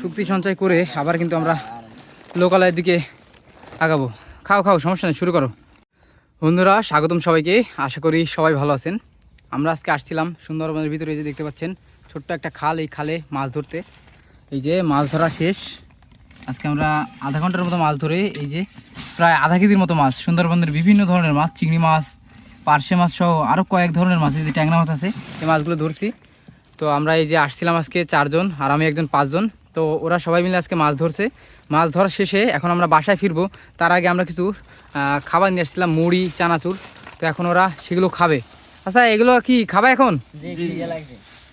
শক্তি সঞ্চয় করে আবার কিন্তু আমরা লোকালয়ের দিকে আগাবো। খাও খাও, সমস্যা নেই, শুরু করো। বন্ধুরা, স্বাগতম সবাইকে। আশা করি সবাই ভালো আছেন। আমরা আজকে আসছিলাম সুন্দরবনের ভিতরে, এই যে দেখতে পাচ্ছেন, ছোট্ট একটা খাল, এই খালে মাছ ধরতে। এই যে মাছ ধরা শেষ। আজকে আমরা আধা ঘণ্টার মতো মাছ ধরে, এই যে প্রায় আধা কেজির মতো মাছ, সুন্দরবনের বিভিন্ন ধরনের মাছ, চিংড়ি মাছ, পার্শে মাছ সহ আরও কয়েক ধরনের মাছ, এই যে ট্যাংরা মাছ আছে, এই মাছগুলো ধরছি। তো আমরা এই যে আসছিলাম আজকে চারজন, আর আমি একজন, পাঁচজন। তো ওরা সবাই মিলে আজকে মাছ ধরছে। মাছ ধরা শেষে এখন আমরা বাসায় ফিরবো। তার আগে আমরা কিছু খাবার নিয়ে আসছিলাম মুড়ি চানাচুর। তো এখন ওরা সেগুলো খাবে। আচ্ছা এগুলো কি খাবে এখন?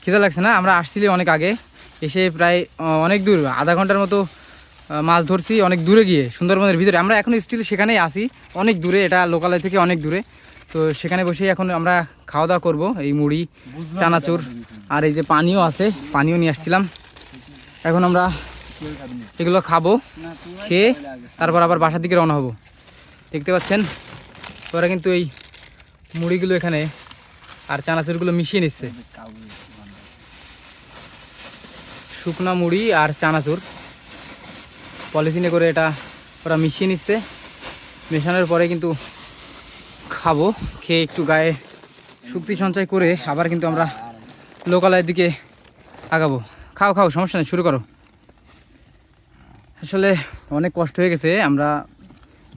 খিদে লাগছে। না? আমরা আসছিলি অনেক আগে। এসে প্রায় অনেক দূর আধা ঘণ্টার মতো মাছ ধরছি অনেক দূরে গিয়ে সুন্দরবনের ভিতরে। আমরা এখন স্টিল সেখানেই আসি অনেক দূরে এটা লোকালয় থেকে অনেক দূরে। তো সেখানে বসেই এখন আমরা খাওয়া দাওয়া করব এই মুড়ি চানাচুর। আর এই যে পানিও আছে পানিও নিয়ে আসছিলাম। এখন আমরা এগুলো খাব, খেয়ে তারপর আবার বাসার দিকে রওনা হব। দেখতে পাচ্ছেন? ওরা কিন্তু এই মুড়িগুলো এখানে আর চানাচুরগুলো মিশিয়ে নিচ্ছে। শুকনা মুড়ি আর চানাচুর। পলিথিনে করে এটা ওরা মিশিয়ে নিচ্ছে। মেশানোর পরে কিন্তু খাব, খেয়ে একটু গায়ে শক্তি সঞ্চয় করে আবার কিন্তু আমরা লোকালয়ের দিকে আগাবো। খাও খাও, সমস্যা নেই, শুরু করো। আসলে অনেক কষ্ট হয়ে গেছে, আমরা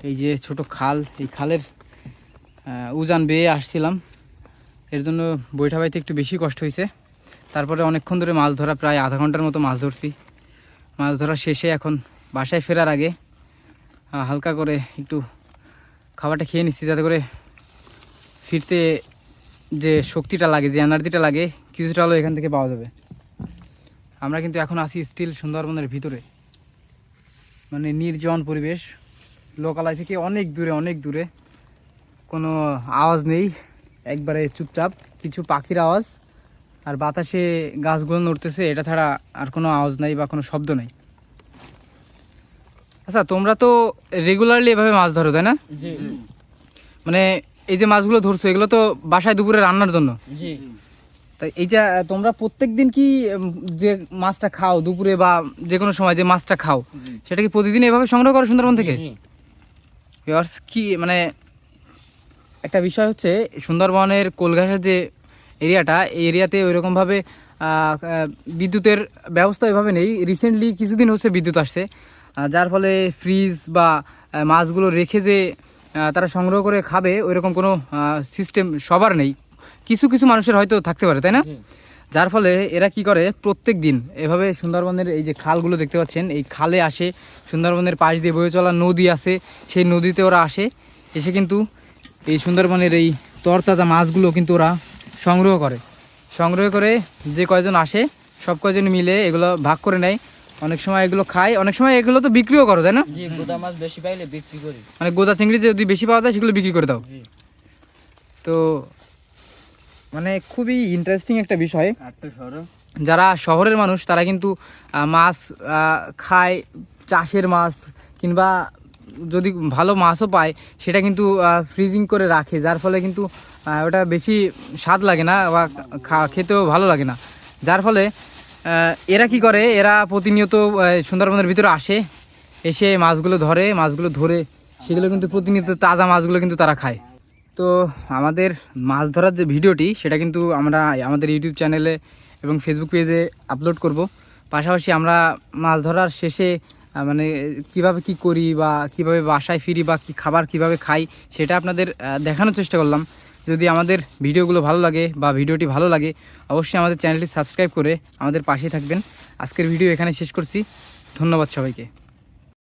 এই যে ছোট খাল, এই খালের উজান বেয়ে আসছিলাম। এর জন্য বৈঠা বাইতে একটু বেশি কষ্ট হয়েছে। তারপরে অনেকক্ষণ ধরে মাছ ধরা, প্রায় আধা ঘণ্টার মতো মাছ ধরছি। মাছ ধরা শেষে এখন বাসায় ফেরার আগে হালকা করে একটু খাবারটা খেয়ে নিচ্ছি, যাতে করে ফিরতে যে শক্তিটা লাগে, যে এনার্জিটা লাগে, কিছুটা হলেও এখান থেকে পাওয়া যাবে। আমরা কিন্তু এখন আছি স্টিল সুন্দরবনের ভিতরে। মানে নির্জন পরিবেশ। লোকালয় থেকে অনেক দূরে অনেক দূরে। কোনো আওয়াজ নেই। একবারে চুপচাপ। কিছু পাখির আওয়াজ। আর বাতাসে গাছগুলো নড়তেছে এটা ছাড়া আর কোনো আওয়াজ নাই বা কোনো শব্দ নেই। আচ্ছা তোমরা তো রেগুলারলি এভাবে মাছ ধরো তাই না? মানে এই যে মাছগুলো ধরছো এগুলো তো বাসায় দুপুরে রান্নার জন্য? এইটা তোমরা প্রত্যেক দিন কি যে মাছটা খাও দুপুরে বা যে কোনো সময় যে মাছটা খাও সেটা কি প্রতিদিন এভাবে সংগ্রহ করো সুন্দরবন থেকে? কি মানে একটা বিষয় হচ্ছে সুন্দরবনের কোলঘাসের যে এরিয়াটা এই এরিয়াতে ওইরকমভাবে বিদ্যুতের ব্যবস্থা এভাবে নেই। রিসেন্টলি কিছুদিন হচ্ছে বিদ্যুৎ আসছে যার ফলে ফ্রিজ বা মাছগুলো রেখে যে তারা সংগ্রহ করে খাবে ওইরকম কোনো সিস্টেম সবার নেই। কিছু কিছু মানুষের হয়তো থাকতে পারে তাই না? যার ফলে এরা কি করে? প্রত্যেক দিন এভাবে সুন্দরবনের এই যে খালগুলো দেখতে পাচ্ছেন এই খালে আসে সুন্দরবনের পাশ দিয়ে বয়ে চলা নদী আছে সেই নদীতে ওরা আসে এসে কিন্তু এই সুন্দরবনের এই তরতাজা মাছগুলো কিন্তু ওরা সংগ্রহ করে। সংগ্রহ করে যে কয়জন আসে সব কয়জন মিলে এগুলো ভাগ করে নেয়। অনেক সময় এগুলো খায় অনেক সময় এগুলো তো বিক্রিও করো তাই না? গোদা মাছ বেশি পাইলে বিক্রি করি। মানে গোদা চিংড়ি যদি বেশি পাওয়া যায় সেগুলো বিক্রি করে দাও। তো মানে খুবই ইন্টারেস্টিং একটা বিষয়। যারা শহরের মানুষ তারা কিন্তু মাছ খায় চাষের মাছ কিংবা যদি ভালো মাছও পায় সেটা কিন্তু ফ্রিজিং করে রাখে যার ফলে কিন্তু ওটা বেশি স্বাদ লাগে না বা খেতেও ভালো লাগে না। যার ফলে এরা কি করে এরা প্রতিনিয়ত সুন্দরবনের ভিতরে আসে এসে মাছগুলো ধরে মাছগুলো ধরে সেগুলো কিন্তু প্রতিনিয়ত তাজা মাছগুলো কিন্তু তারা খায়। তো আমাদের মাছ ধরার যে ভিডিওটি, সেটা কিন্তু আমরা আমাদের ইউটিউব চ্যানেলে এবং ফেসবুক পেজে আপলোড করব। পাশাপাশি আমরা মাছ ধরার শেষে মানে কীভাবে কি করি বা কীভাবে বাসায় ফিরি বা কি খাবার কীভাবে খাই, সেটা আপনাদের দেখানোর চেষ্টা করলাম। যদি আমাদের ভিডিওগুলো ভালো লাগে বা ভিডিওটি ভালো লাগে, অবশ্যই আমাদের চ্যানেলটি সাবস্ক্রাইব করে আমাদের পাশে থাকবেন। আজকের ভিডিও এখানে শেষ করছি। ধন্যবাদ সবাইকে।